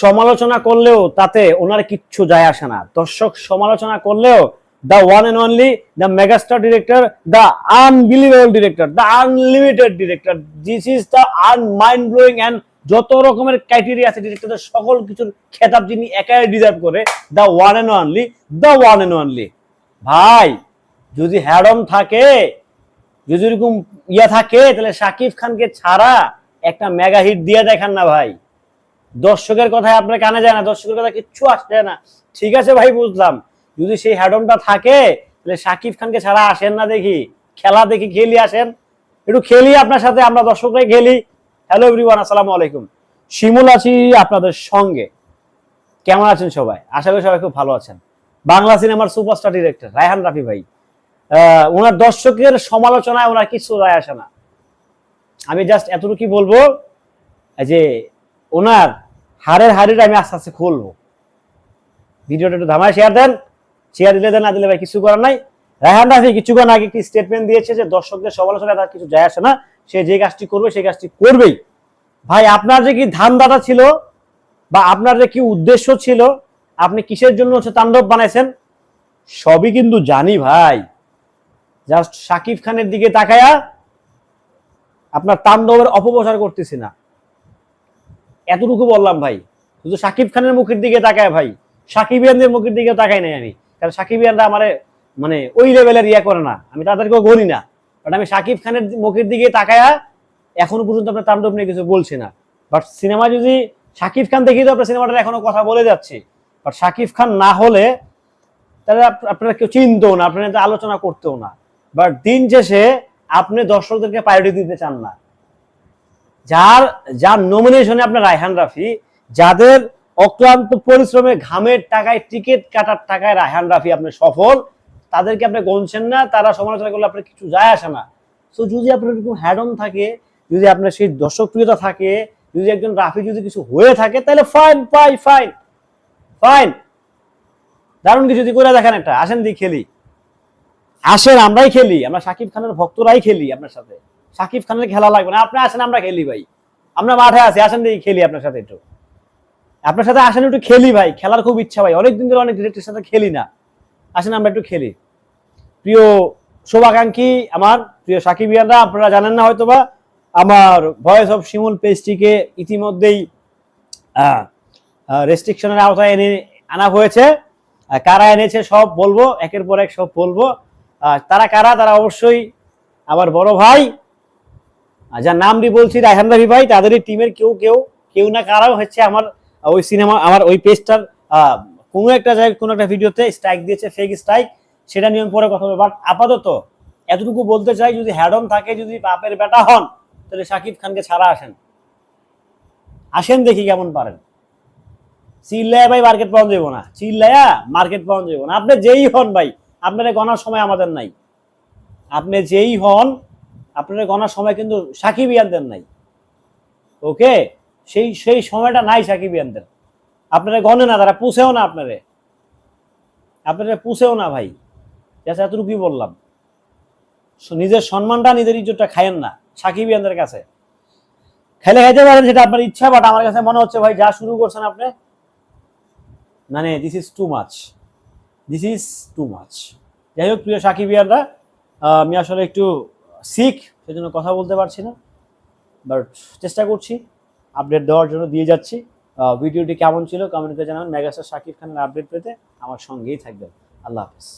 সমালোচনা করলেও তাতে ওনার কিচ্ছু যায় আসে না। দর্শক সমালোচনা করলেও the one and only the megastar director the unbelievable director the unlimited director this is the unmind blowing and যত রকমের ক্রাইটেরিয়া আছে ডিরেক্টরদের সকল কিছুর খেতাব যিনি একাই ডিজার্ভ করে the one and only the one and only ভাই, যদি হ্যাডম থাকে, যদি এরকম ইয়া থাকে, তাহলে শাকিব খানকে ছাড়া একটা মেগা হিট দিয়ে দেখান না ভাই। দর্শকের কথায় আপনার কানে যায় না, দর্শকের কথা কিচ্ছু আসছে না। ঠিক আছে ভাই, বুঝলাম। যদি সেই হ্যাডমটা থাকে, তাহলে শাকিব খানকে ছাড়া আসেন না দেখি। খেলা দেখি, খেলি আসেন। একটু খেলি আপনার সাথে, আমরা দর্শকরাই খেলি। হ্যালো এভরিওয়ান আসসালামু আলাইকুম। শিমুল আছি আপনাদের সঙ্গে। কেমন আছেন সবাই? আশা করি সবাই খুব ভালো আছেন। বাংলা সিনেমার সুপারস্টার ডিরেক্টর, রায়হান রাফি ভাই। ওনার দর্শকের সমালোচনায় ওনার কিছু রায় আসে না। আমি জাস্ট এতটুকু বলব যে ওনার হাড়ের হাড়িটা আমি আস্তে আস্তে খুলবো। ভিডিওটা একটু ধামায় শেয়ার দেন। শেয়ার দিলে দেন, না দিলে ভাই কিছু করার নাই। রায়হান রাফি কিছুক্ষণ আগে একটি স্টেটমেন্ট দিয়েছে যে দর্শকদের সমালোচনায় তার কিছু যায় আসে না। সে যে কাজটি করবে, সেই কাজটি করবেই। ভাই, আপনার যে কি ধান্দাটা ছিল বা আপনার যে কি উদ্দেশ্য ছিল, আপনি কিসের জন্য হচ্ছে তাণ্ডব বানাইছেন, সবই কিন্তু জানি ভাই। জাস্ট সাকিব খানের দিকে তাকায়া আপনার তাণ্ডবের অপপ্রচার করতেছি না। এতটুকু বললাম ভাই। শুধু সাকিব খানের মুখের দিকে তাকায় ভাই। সাকিবিয়ানদের মুখের দিকে তাকাই নাই আমি। কারণ সাকিবিয়ানরা আমার মানে ওই লেভেলের ইয়া করে না। আমি তাদেরকেও গণি না। বাট আমি সাকিব খানের মুখের দিকে তাকায়া এখনও পর্যন্ত আপনার তাণ্ডব নিয়ে কিছু বলছি না। বাট সিনেমা যদি সাকিব খান দেখি তো আপনার সিনেমাটার এখনও কথা বলে যাচ্ছি। বাট সাকিব খান না হলে তাহলে আপনারা কেউ চিনতেও না, আপনারা আলোচনা করতেও না। বাট দিন শেষে আপনি দর্শকদেরকে প্রায়োরিটি দিতে চান না। যার যার নমিনেশনে আপনার রায়হান রাফি, যাদের অক্লান্ত পরিশ্রমে ঘামের টাকায়, টিকিট কাটার টাকায় রায়হান রাফি আপনি সফল, তাদেরকে আপনি গণছেন না, তারা সমালোচনা করলে আপনার কিছু যায় আসে না। সো যদি আপনার এরকম হ্যাডম থাকে, যদি আপনার সেই দর্শকপ্রিয়তা থাকে, যদি একজন রাফি যদি কিছু হয়ে থাকে, তাহলে ফাইন পাই ফাইন ফাইন দারুণ কিছু যদি করে দেখেন একটা। আসেন দিয়ে খেলি। আসেন, আমরাই খেলি। আমরা সাকিব খানের ভক্তরাই খেলি আপনার সাথে। সাকিব খানের খেলা লাগবে না। আপনি আসেন, আমরা খেলি ভাই। আমরা মাঠে আছি, আসেন দিয়ে খেলি আপনার সাথে একটু। আপনার সাথে আসেন একটু খেলি ভাই, খেলার খুব ইচ্ছা ভাই। অনেকদিন ধরে অনেক ডিরেক্টরের সাথে খেলি না। আসেন, আমরা একটু খেলি। প্রিয় শুভাকাঙ্ক্ষী আমার, প্রিয় সাকিবিয়ানরা আপনারা জানেন না হয়তোবা, আমার ভয়েস অফ শিমুল পেজটিকে ইতিমধ্যেই রেস্ট্রিকশনের আওতায় এনে, আনা হয়েছে। কারা এনেছে সব বলব, একের পর এক সব বলব। তারা কারা, তারা অবশ্যই আমার বড় ভাই। আহ, যার নামটি বলছি রায়হান রবি ভাই তাদেরই টিমের কেউ কেউ কেউ না কারাও হচ্ছে আমার ওই সিনেমা আমার ওই পেজটার কোনো একটা জায়গায় কোনো একটা ভিডিওতে স্ট্রাইক দিয়েছে ফেক স্ট্রাইক সেটা নিয়ে পরে কথা বলব। বাট আপাতত এতটুকু বলতে চাই যদি হ্যাডম থাকে যদি বাপের বেটা হন তাহলে শাকিব খানকে ছাড়া আসেন। আসেন দেখি কেমন পারেন। চিল্লায় ভাই মার্কেট পাওয়া যাব না। চিল্লায়া মার্কেট পাওয়া যাব না। আপনি যেই হন ভাই আপনার গণার সময় আমাদের নাই। আপনি যেই হন আপনার গণার সময় কিন্তু সাকিব ইয়ানদের নাই। ওকে? সেই সেই সময়টা নাই সাকিব ইয়ানদের। আপনারা গণে না, তারা পুষেও না আপনারে। আপনারা পুষেও না ভাই। জাস্ট এতটুকুই বললাম। নিজের সম্মানটা, নিজের ইজ্জতটা খায়েন না সাকিব ইয়ানদের কাছে। খেলে খাইতে পারেন সেটা আপনার ইচ্ছা বাট আমার কাছে মনে হচ্ছে ভাই, যা শুরু করছেন আপনি মানে this is too much this is too much যাই হোক, প্রিয় সাকিবিয়ানরা আমি আসলে একটু শিখ সেজন্য কথা বলতে পারছি না। বাট চেষ্টা করছি আপডেট দেওয়ার জন্য দিয়ে যাচ্ছি। ভিডিওটি কেমন ছিল কমেন্টে জানান মেগাস্টার শাকিব খানের আপডেট পেতে আমার সঙ্গেই থাকবেন। আল্লাহ হাফিজ।